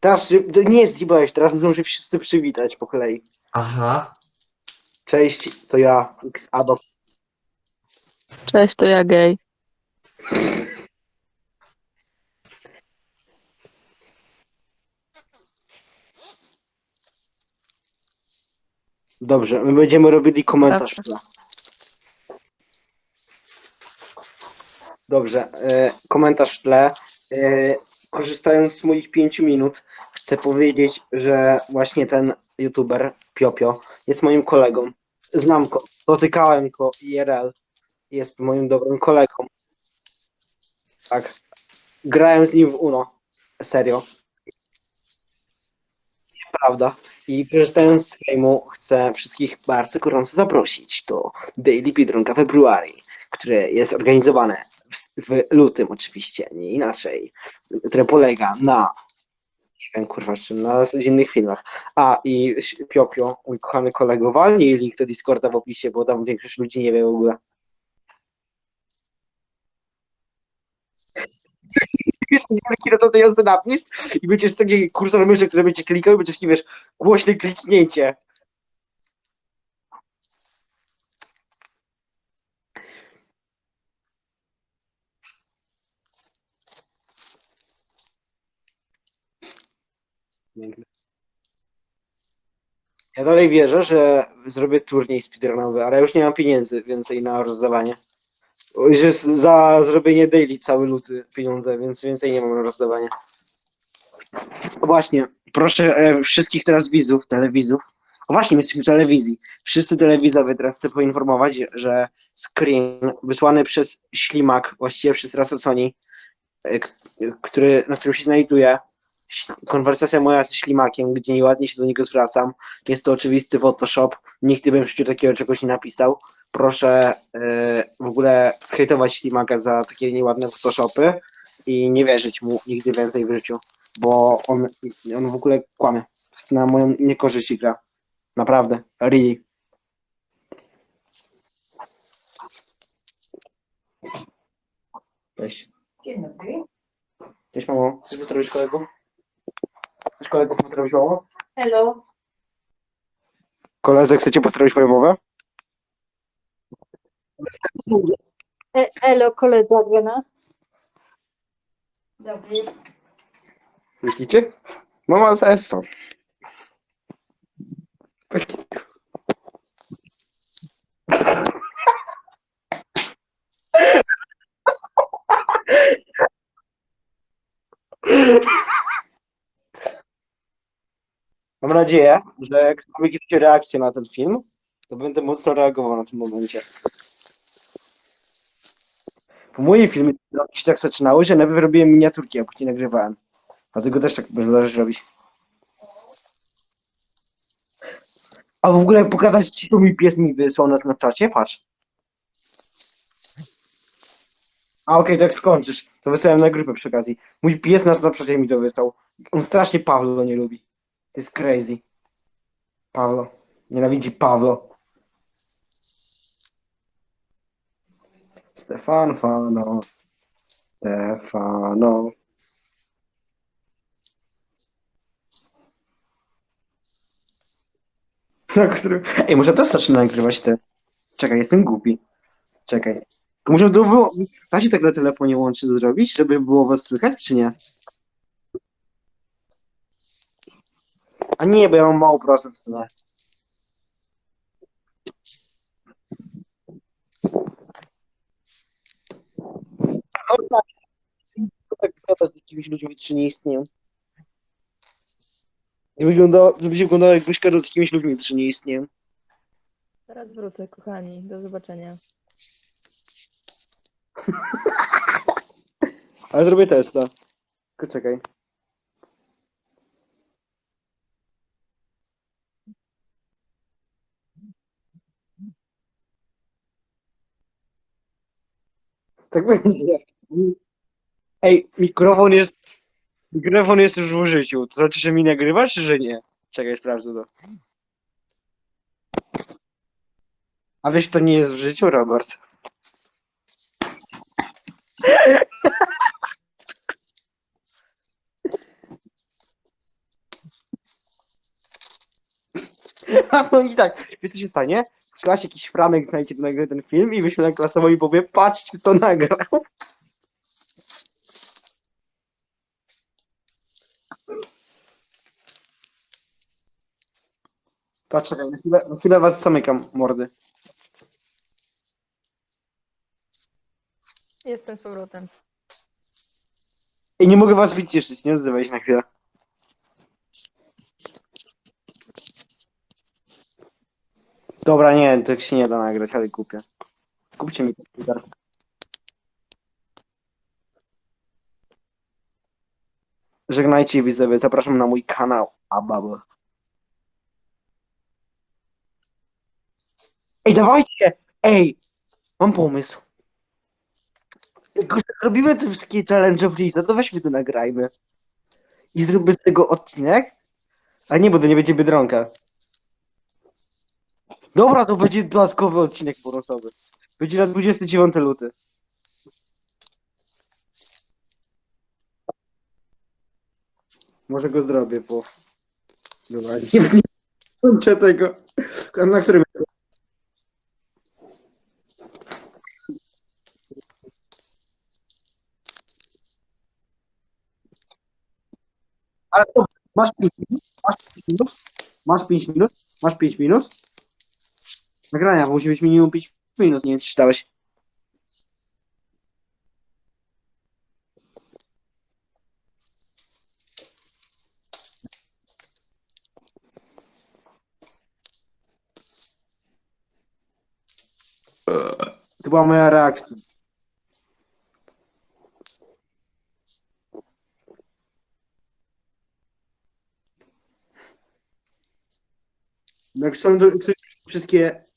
Teraz ty nie zjebałeś, teraz muszą się wszyscy przywitać po kolei. Aha. Cześć, to ja, X Ado. Cześć, to ja gej. Dobrze, my będziemy robili komentarz w tle. Dobrze, e, komentarz w tle. E, korzystając z moich pięciu minut, chcę powiedzieć, że właśnie ten youtuber, Piopio, jest moim kolegą. Znam go, dotykałem go IRL. Jest moim dobrym kolegą. Tak. Grałem z nim w UNO. Serio. Prawda. I korzystając z fejmu, chcę wszystkich bardzo gorąco zaprosić do Daily Biedronka February, które jest organizowane w, w lutym oczywiście, nie inaczej, które polega na nie wiem kurwa czym, na innych filmach. A i Piopio, mój kochany kolego, walnij link do Discorda w opisie, bo tam większość ludzi nie wie w ogóle. Jest wielki rotujący napis i będziesz taki kursor myszy, który będzie klikał i będziesz wiesz, głośne kliknięcie. Piękne. Ja dalej wierzę, że zrobię turniej speedrunowy, ale już nie mam pieniędzy więcej na rozdawanie. Już jest za zrobienie daily cały luty pieniądze, więc więcej nie mam na rozdawanie. No Właśnie, proszę e, wszystkich teraz widzów, telewizów. O właśnie, my jesteśmy w telewizji. Wszyscy telewizowie teraz chcę poinformować, że screen wysłany przez Ślimak, właściwie przez Rasa Sony, e, który, na którym się znajduje konwersacja moja ze Ślimakiem, gdzie nieładnie się do niego zwracam. Jest to oczywisty Photoshop. Nigdy bym w życiu takiego czegoś nie napisał. Proszę e, w ogóle skejtować Ślimaka za takie nieładne Photoshopy i nie wierzyć mu nigdy więcej w życiu, bo on, on w ogóle kłamie. To jest na moją niekorzyść gra. Naprawdę. Really. Cześć. Dzień dobry. Cześć mamo. Chcesz pozdrowić kolegów? Chcesz kolegów pozdrowić mamo? Hello. Koledzy, chcecie pozdrowić moją mowę? E, elo, koledzy Adriana. Dobry. Widzicie? Mama z Esso. Bez kitu. Mam nadzieję, że jak kiedyś reakcję na ten film, to będę mocno reagował na tym momencie. Bo moje filmy się tak zaczynały, że najpierw robiłem miniaturki, a później nagrywałem. Dlatego też tak będę robić. A w ogóle pokazać ci, co mój pies mi wysłał na Snapchacie? Patrz. A okej, to jak skończysz, to wysłałem na grupę przy okazji. Mój pies na Snapchacie mi to wysłał. On strasznie Pawlo nie lubi. To jest crazy. Pawlo. Nienawidzi Pawlo. Stefan Fano. Stefano. Na którym... Ej, może to zacznę nagrywać te. Czekaj, jestem głupi. Czekaj. Może to było. Da się tak na telefonie łącznie zrobić, żeby było was słychać, czy nie? A nie, bo ja mam mało procent tyle. Tak gadać z jakimiś ludźmi, którzy nie istnieją. Nie wyglądało, żeby się wyglądało jakbyś gadał z jakimiś ludźmi, którzy nie istnieją. Zaraz wrócę, kochani. Do zobaczenia. Ale zrobię testa. Tylko czekaj. Tak będzie. Ej, mikrofon jest. Mikrofon jest już w użyciu. To znaczy, że mi nagrywasz, czy że nie? Czekaj, sprawdzę to. A wiesz, to nie jest w życiu, Robert. A no i tak, wiesz co się stanie? W klasie jakiś franek znajdzie nagle ten film i wyśle na klasową i powie, patrzcie co nagrał. Patrz, czekaj, na chwilę, na chwilę was zamykam, mordy. Jestem z powrotem. I nie mogę was wyciszyć, nie odzywaj się na chwilę. Dobra, nie, tak się nie da nagrać, ale kupię. Kupcie mi komputer. Żegnajcie widzowie, zapraszam na mój kanał Ababa. Ej, dawajcie! Ej! Mam pomysł. Jak już robimy te wszystkie challenge w Liza, to weźmy to nagrajmy. I zróbmy z tego odcinek. A nie, bo to nie będzie Biedronka. Dobra, to będzie dodatkowy odcinek bonusowy. Będzie na 29 luty. Może go zrobię, bo... Dobra, nie, nie kończę tego. Na którym... Ale to masz 5 minut? Masz 5 minut? Masz 5 minut? Masz 5 minut? Nagrania, bo musi być minimum 5 minut, nie czy czytałeś. To była moja reakcja. Jak są wszystkie